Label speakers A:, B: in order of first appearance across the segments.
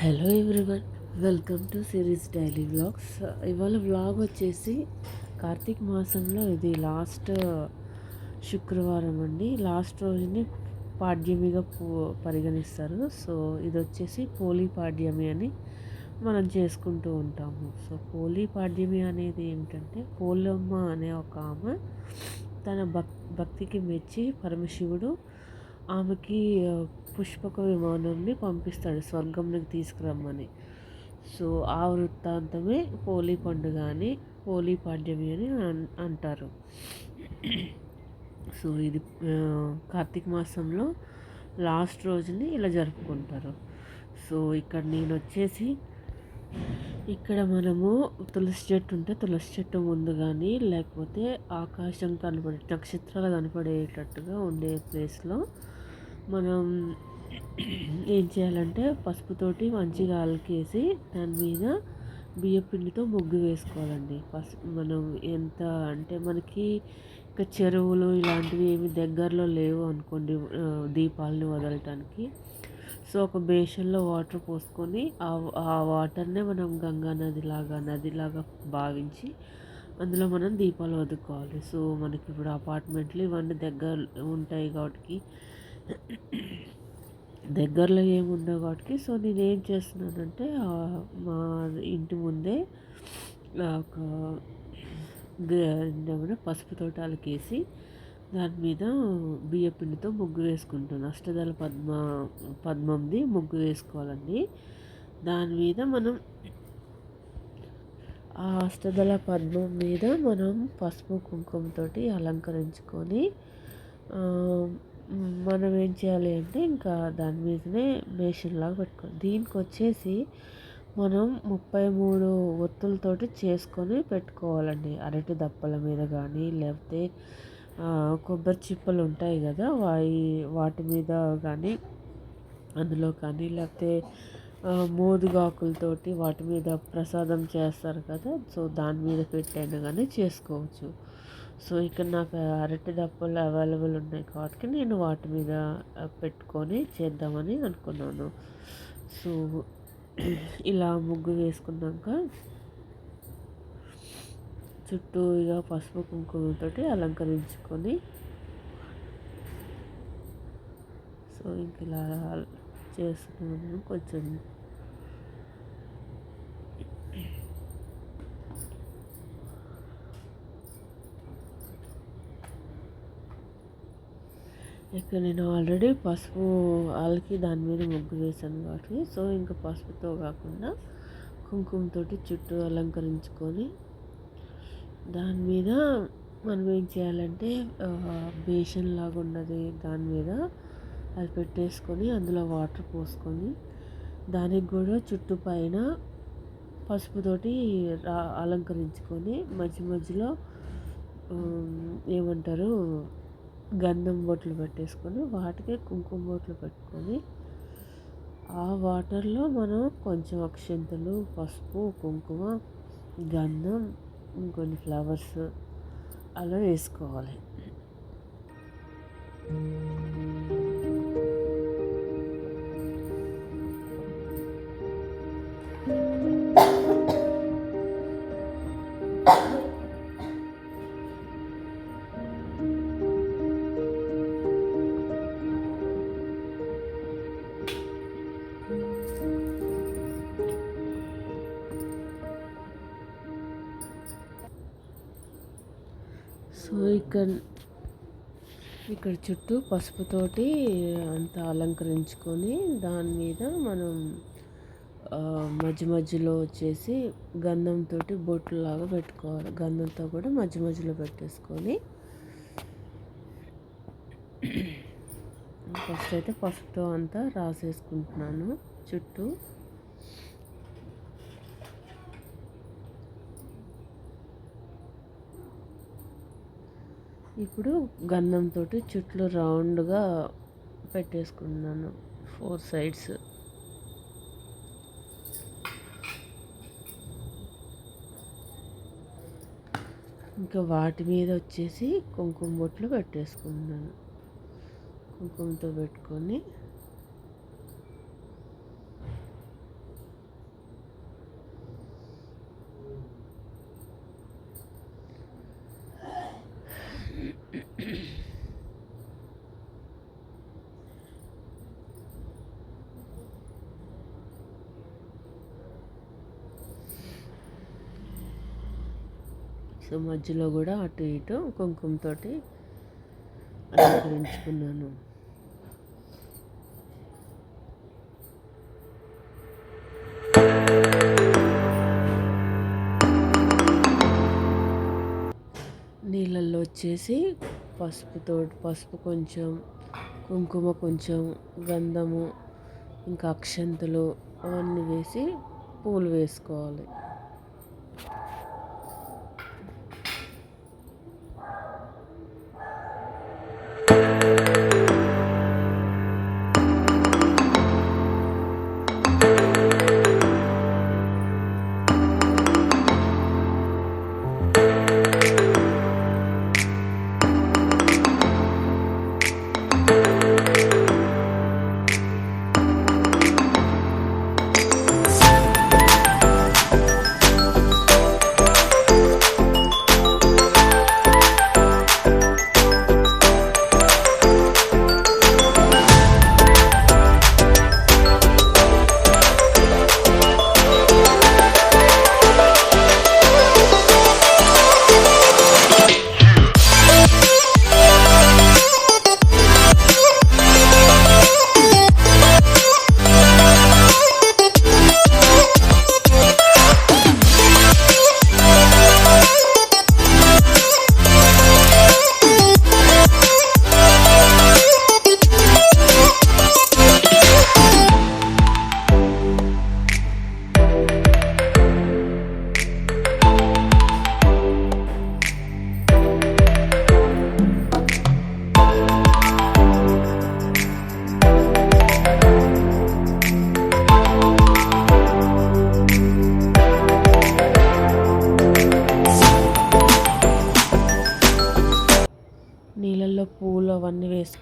A: Hello everyone welcome to series daily vlogs ఇవాళ vlog వచ్చేసి కార్తీక మాసంలో ఇది లాస్ట్ uh, శుక్రవారం అండి. లాస్ట్ రోజుని పాడ్యమిగా పరిగణిస్తారు. సో ఇది వచ్చేసి పోలీ పాడ్యమి అని మనం చేసుకుంటూ ఉంటాము. సో పోలీ పాడ్యమి అనేది ఏంటంటే పోలమ్మ అనే ఒక ఆమె తన భక్ భక్తికి మెచ్చి పరమశివుడు ఆమెకి పుష్పక విమానాన్ని పంపిస్తాడు స్వర్గంలోకి తీసుకురమ్మని. సో ఆ వృత్తాంతమే హోలీ పండుగ అని హోలీ పాడ్యమి అని అంటారు. సో ఇది కార్తీక మాసంలో లాస్ట్ రోజుని ఇలా జరుపుకుంటారు. సో ఇక్కడ నేను వచ్చేసి ఇక్కడ మనము తులసి చెట్టు ఉంటే తులసి చెట్టు ముందు కానీ లేకపోతే ఆకాశం కనపడే నక్షత్రాలు కనపడేటట్టుగా ఉండే ప్లేస్లో మనం ఏం చేయాలంటే పసుపుతోటి మంచిగా అలకేసి దాని మీద బియ్య పిండితో ముగ్గు వేసుకోవాలండి. పసు మనం ఎంత అంటే మనకి ఇంకా చెరువులు ఇలాంటివి ఏమి దగ్గరలో లేవు అనుకోండి దీపాలని వదలటానికి. సో ఒక బేషన్లో వాటర్ పోసుకొని ఆ వాటర్నే మనం గంగా నదిలాగా నదిలాగా భావించి అందులో మనం దీపాలు వదుకోవాలి సో మనకి ఇప్పుడు అపార్ట్మెంట్లు ఇవన్నీ దగ్గర ఉంటాయి కాబట్టి దగ్గరలో ఏముండవు కాబట్టి సో నేను ఏం చేస్తున్నానంటే మా ఇంటి ముందే ఒక ఏమైనా పసుపు తోటాలకు వేసి దాని మీద బియ్యపిండితో ముగ్గు వేసుకుంటాను. అష్టదళ పద్మ పద్మంది ముగ్గు వేసుకోవాలండి. దాని మీద మనం ఆ అష్టదళ పద్మం మీద మనం పసుపు కుంకుమతోటి అలంకరించుకొని మనం ఏం చేయాలి అంటే ఇంకా దాని మీదనే లాగా పెట్టుకోవాలి. దీనికి వచ్చేసి మనం ముప్పై మూడు ఒత్తులతోటి చేసుకొని పెట్టుకోవాలండి. అరటి దప్పల మీద కానీ లేకపోతే కొబ్బరి చిప్పలు ఉంటాయి కదా వాయి వాటి మీద కానీ అందులో కానీ లేకపోతే మోదుగాకులతోటి వాటి మీద ప్రసాదం చేస్తారు కదా సో దాని మీద పెట్టైనా కానీ చేసుకోవచ్చు. సో ఇక్కడ నాకు అరటి దప్పలు అవైలబుల్ ఉన్నాయి కాబట్టి నేను వాటి మీద పెట్టుకొని చేద్దామని అనుకున్నాను. సో ఇలా ముగ్గు వేసుకున్నాక చుట్టూ ఇక పసుపు కుంకుమతో అలంకరించుకొని సో ఇంక ఇలా చేస్తున్నాను కొంచెం ఇక్కడ నేను ఆల్రెడీ పసుపు వాళ్ళకి దాని మీద ముగ్గు వేసాను కాబట్టి సో ఇంకా పసుపుతో కాకుండా కుంకుమతో చుట్టూ అలంకరించుకొని దాని మీద మనం ఏం చేయాలంటే బేషన్ లాగా ఉన్నది దాని మీద అది పెట్టేసుకొని అందులో వాటర్ పోసుకొని దానికి కూడా చుట్టూ పైన పసుపుతోటి అలంకరించుకొని మధ్య మధ్యలో ఏమంటారు గంధం బొట్లు పెట్టేసుకొని వాటికి కుంకుమ బొట్లు పెట్టుకొని ఆ వాటర్లో మనం కొంచెం అక్షంతలు పసుపు కుంకుమ గంధం ఇంకొన్ని ఫ్లవర్స్ అలా వేసుకోవాలి. సో ఇక్కడ ఇక్కడ చుట్టూ పసుపుతోటి అంతా అలంకరించుకొని దాని మీద మనం మధ్య మధ్యలో వచ్చేసి గంధంతో బొట్టులాగా పెట్టుకోవాలి. గంధంతో కూడా మధ్య మధ్యలో పెట్టేసుకొని. ఫస్ట్ అయితే పసుపుతో అంతా రాసేసుకుంటున్నాను చుట్టూ. ఇప్పుడు గంధంతో చుట్లు రౌండ్గా పెట్టేసుకున్నాను. Four sides. ఇంకా వాటి మీద వచ్చేసి కుంకుమ బొట్లు పెట్టేసుకున్నాను. కుంకుమతో పెట్టుకొని సో మధ్యలో కూడా అటు ఇటు కుంకుమతోటి అలంకరించుకున్నాను. నీళ్ళల్లో వచ్చేసి పసుపుతో పసుపు కొంచెం కుంకుమ కొంచెం గంధము ఇంకా అక్షంతలు అవన్నీ వేసి పూలు వేసుకోవాలి.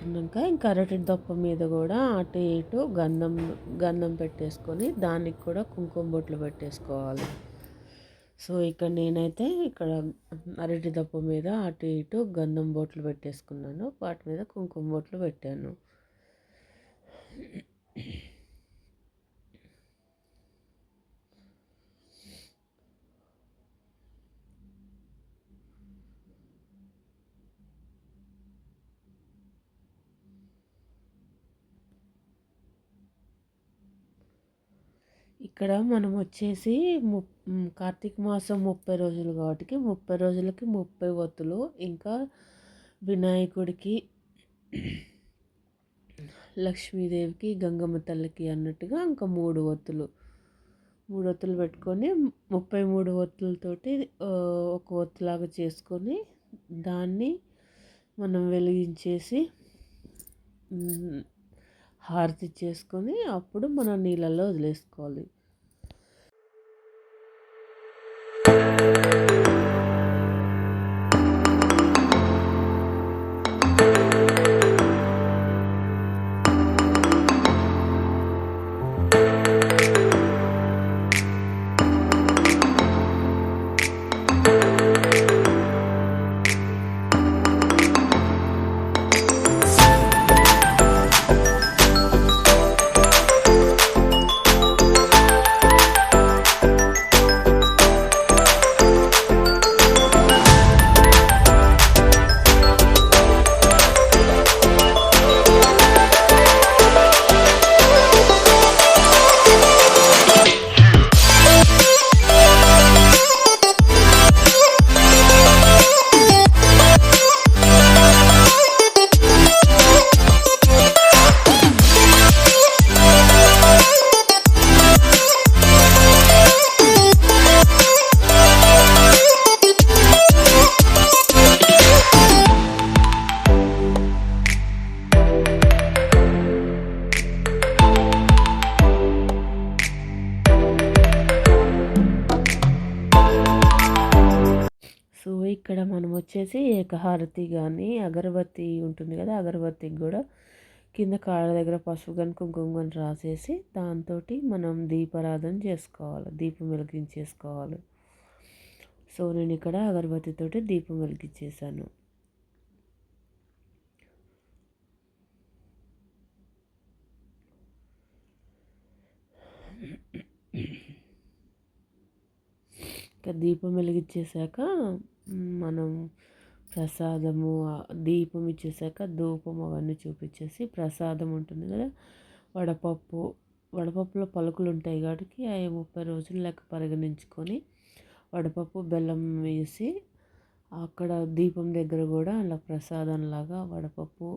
A: వేసుకున్నాక ఇంకా అరటి దొప్ప మీద కూడా అటు ఇటు గంధం గంధం పెట్టేసుకొని దానికి కూడా కుంకుమ బొట్లు పెట్టేసుకోవాలి. సో ఇక్కడ నేనైతే ఇక్కడ అరటి దొప్ప మీద అటు ఇటు గంధం బొట్లు పెట్టేసుకున్నాను. వాటి మీద కుంకుమ బొట్లు పెట్టాను. ఇక్కడ మనం వచ్చేసి ము కార్తీక మాసం ముప్పై రోజులు కాబట్టి ముప్పై రోజులకి ముప్పై ఒత్తులు ఇంకా వినాయకుడికి లక్ష్మీదేవికి గంగమ్మ తల్లికి అన్నట్టుగా ఇంకా మూడు ఒత్తులు. మూడు ఒత్తులు పెట్టుకొని ముప్పై మూడు ఒత్తులతోటి ఒక ఒత్తులాగా చేసుకొని దాన్ని మనం వెలిగించేసి హారతి చేసుకొని అప్పుడు మనం నీళ్ళల్లో వదిలేసుకోవాలి. సో ఇక్కడ మనం వచ్చేసి ఏకహారతి కానీ అగరబత్తి ఉంటుంది కదా అగరబత్తికి కూడా కింద కాళ్ళ దగ్గర పసుపు కానీ కుంకుమ కానీ రాసేసి దాంతో మనం దీపారాధన చేసుకోవాలి దీపం వెలిగించేసుకోవాలి. సో నేను ఇక్కడ అగరబత్తితోటి దీపం వెలిగించేసాను ఇంకా దీపం వెలిగించేసాక మనం ప్రసాదము దీపం ఇచ్చేసాక ధూపం అవన్నీ చూపించేసి ప్రసాదం ఉంటుంది కదా. వడపప్పు వడపప్పులో పలుకులు ఉంటాయి కాబట్టి అవి ముప్పై రోజులు లెక్క పరిగణించుకొని వడపప్పు బెల్లం వేసి అక్కడ దీపం దగ్గర కూడా అలా ప్రసాదంలాగా వడపప్పు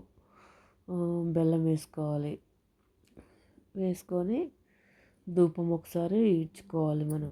A: బెల్లం వేసుకోవాలి. వేసుకొని ధూపం ఒకసారి ఇచ్చుకోవాలి మనం.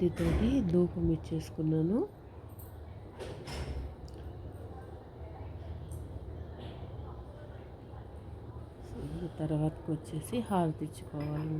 A: అగరబత్తితోటి ధూపం ఇచ్చేసుకున్నాను. తర్వాతకు వచ్చేసి హారతి ఇచ్చుకోవాలి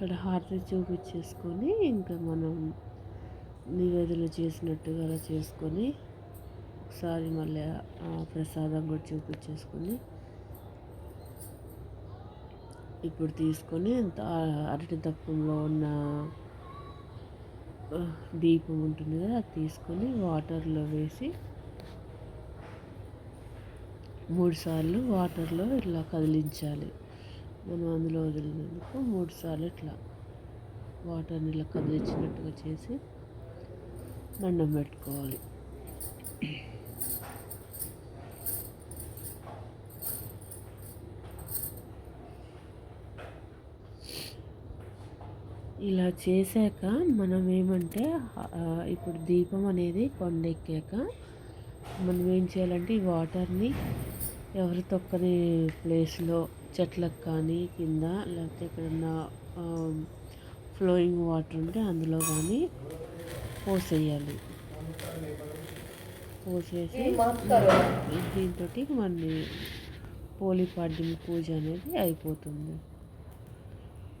A: అక్కడ హారతి చూపించేసుకొని ఇంకా మనం నివేదన చేసినట్టుగా అలా చేసుకొని ఒకసారి మళ్ళీ ప్రసాదం కూడా చూపించేసుకొని ఇప్పుడు తీసుకొని అరటి దప్పంలో ఉన్న దీపం ఉంటుంది కదా అది తీసుకొని వాటర్లో వేసి మూడు సార్లు వాటర్లో ఇట్లా కదిలించాలి. మనం అందులో వదిలినందుకు మూడు సార్లు ఇట్లా వాటర్ని ఇలా కదిలించినట్టుగా చేసి దండం పెట్టుకోవాలి. ఇలా చేశాక మనం ఏమంటే ఇప్పుడు దీపం అనేది కొండెక్కాక మనం ఏం చేయాలంటే ఈ వాటర్ని ఎవరు తొక్కని ప్లేస్లో చెట్లకు కానీ కింద లేకపోతే ఎక్కడన్నా ఫ్లోయింగ్ వాటర్ ఉంటే అందులో కానీ పోసేయాలి. పోసేసి దీంతో మన పోలిపాడ్యం పూజ అనేది అయిపోతుంది.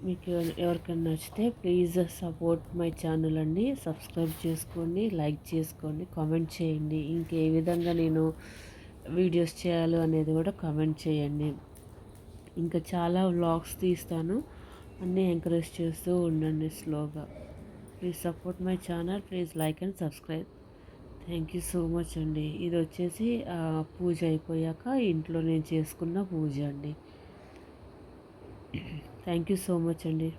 A: మీకు ఎవరికైనా నచ్చితే ప్లీజ్ సపోర్ట్ మై ఛానల్ అండి. సబ్స్క్రైబ్ చేసుకోండి లైక్ చేసుకోండి కామెంట్ చేయండి. ఇంకే విధంగా నేను వీడియోస్ చేయాలో అనేది కూడా కామెంట్ చేయండి. ఇంకా చాలా వ్లాగ్స్ తీస్తాను. అన్నీ ఎంకరేజ్ చేస్తూ ఉండండి స్లోగా please support my channel please like and subscribe thank you so much అండి. ఇది వచ్చేసి పూజ అయిపోయాక ఇంట్లో నేను చేసుకున్న పూజ అండి. థ్యాంక్ యూ సో మచ్ అండి.